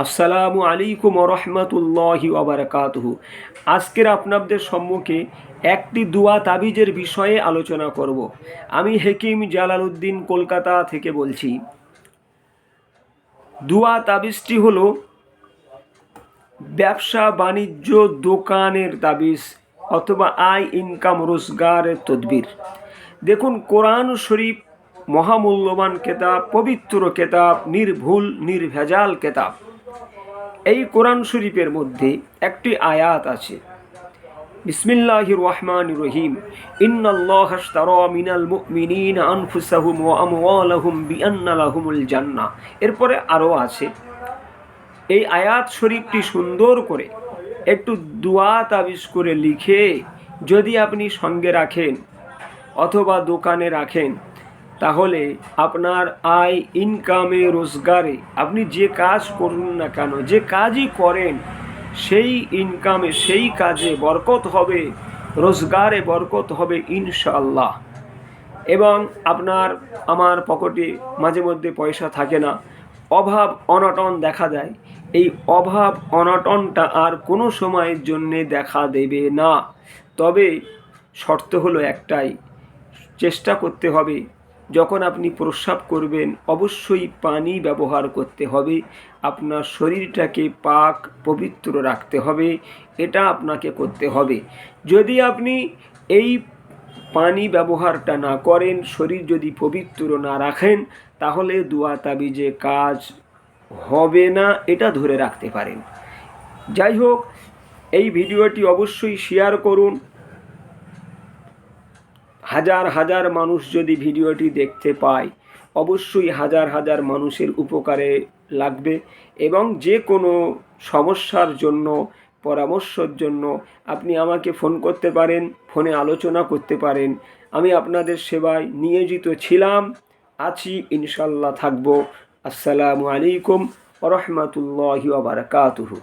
আসসালামু আলাইকুম রহমতুল্লাহি ওবরাকাতুহু আজকের আপনাদের সম্মুখে একটি দুয়া তাবিজের বিষয়ে আলোচনা করব। আমি হেকিম জালালউদ্দিন কলকাতা থেকে বলছি। দুয়া তাবিজটি হলো ব্যবসা বাণিজ্য দোকানের তাবিজ অথবা আয় ইনকাম রোজগারের তদবির। দেখুন, কোরআন শরীফ মহামূল্যবান কেতাব, পবিত্র কেতাব, নির্ভুল, নির্ভেজাল কেতাব। এই কোরআন শরীফের মধ্যে একটি আয়াত আছে। বিসমিল্লাহির রহমান রহিম। জান্নাহ। এরপরে আরও আছে, এই আয়াত শরীফটি সুন্দর করে একটু দোয়া তাবিজ করে লিখে যদি আপনি সঙ্গে রাখেন অথবা দোকানে রাখেন তাহলে আপনার আয় ইনকামে রোজগারে আপনি যে কাজ করুন না কেন, যে কাজই করেন, সেই ইনকামে সেই কাজে বরকত হবে, রোজগারে বরকত হবে ইনশাআল্লাহ। এবং আপনার, আমার পকেটে মাঝে মধ্যে পয়সা থাকে না, অভাব, অনটন দেখা দেয়। এই অভাব, অনটনটা আর কোনো সময়ের জন্যে দেখা দেবে না। তবে শর্ত হলো একটাই, চেষ্টা করতে হবে যখন আপনি প্রস্রাব করবেন, অবশ্যই পানি ব্যবহার করতে হবে। আপনার শরীরটাকে পাক, পবিত্র রাখতে হবে। এটা আপনাকে করতে হবে। যদি আপনি এই পানি ব্যবহারটা না করেন, শরীর যদি পবিত্র না রাখেন, তাহলে দোয়া তাবিজে কাজ হবে না। এটা ধরে রাখতে পারেন। যাই হোক, এই ভিডিওটি অবশ্যই শেয়ার করুন। হাজার হাজার মানুষ যদি ভিডিওটি দেখতে পায়, অবশ্যই হাজার হাজার মানুষের উপকারে লাগবে এবং যে কোনো সমস্যার জন্য, পরামর্শের জন্য আপনি আমাকে ফোন করতে পারেন, ফোনে আলোচনা করতে পারেন। আমি আপনাদের সেবায় নিয়োজিত ছিলাম, আছি ইনশাল্লাহ থাকব। আসসালামু আলাইকুম রহমতুল্লাহি বারকাতুহু।